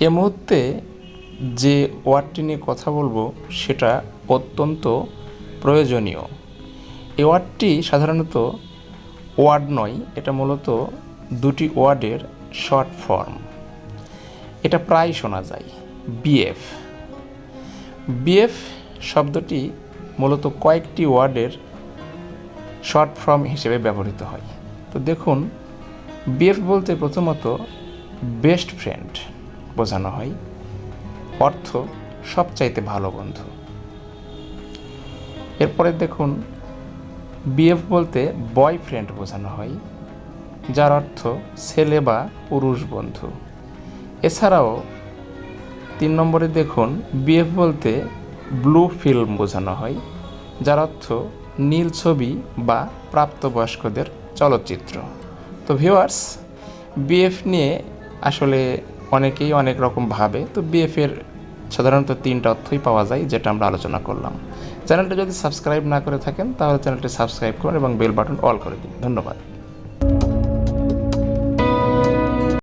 এ মুহূর্তে যে ওয়ার্ডটি নিয়ে কথা বলব, সেটা অত্যন্ত প্রয়োজনীয়। এ ওয়ার্ডটি সাধারণত ওয়ার্ড নয়, এটা মূলত দুটি ওয়ার্ডের শর্ট ফর্ম। এটা প্রায় শোনা যায়, বিএফ। বিএফ শব্দটি মূলত কয়েকটি ওয়ার্ডের শর্ট ফর্ম হিসেবে ব্যবহৃত হয়। তো দেখুন, বিএফ বলতে প্রথমত বেস্ট ফ্রেন্ড। বোঝানো হয়। অর্থ সবচাইতে ভালো বন্ধু। এরপরে দেখুন, বিএফ বলতে বয়ফ্রেন্ড বোঝানো হয়, যার অর্থ ছেলে বা পুরুষ বন্ধু। এছাড়াও তিন নম্বরে দেখুন, বিএফ বলতে ব্লু ফিল্ম বোঝানো হয়, যার অর্থ নীল ছবি বা প্রাপ্তবয়স্কদের চলচ্চিত্র। তো ভিউয়ার্স, বিএফ নিয়ে আসলে অনেকেই অনেক রকম ভাবে, তো বিএফের সাধারণত তিনটা অর্থই পাওয়া যায় যেটা আমরা আলোচনা করলাম। চ্যানেলটা যদি সাবস্ক্রাইব না করে থাকেন, তাহলে চ্যানেলটি সাবস্ক্রাইব করুন এবং বেল বাটন অল করে দিন। ধন্যবাদ।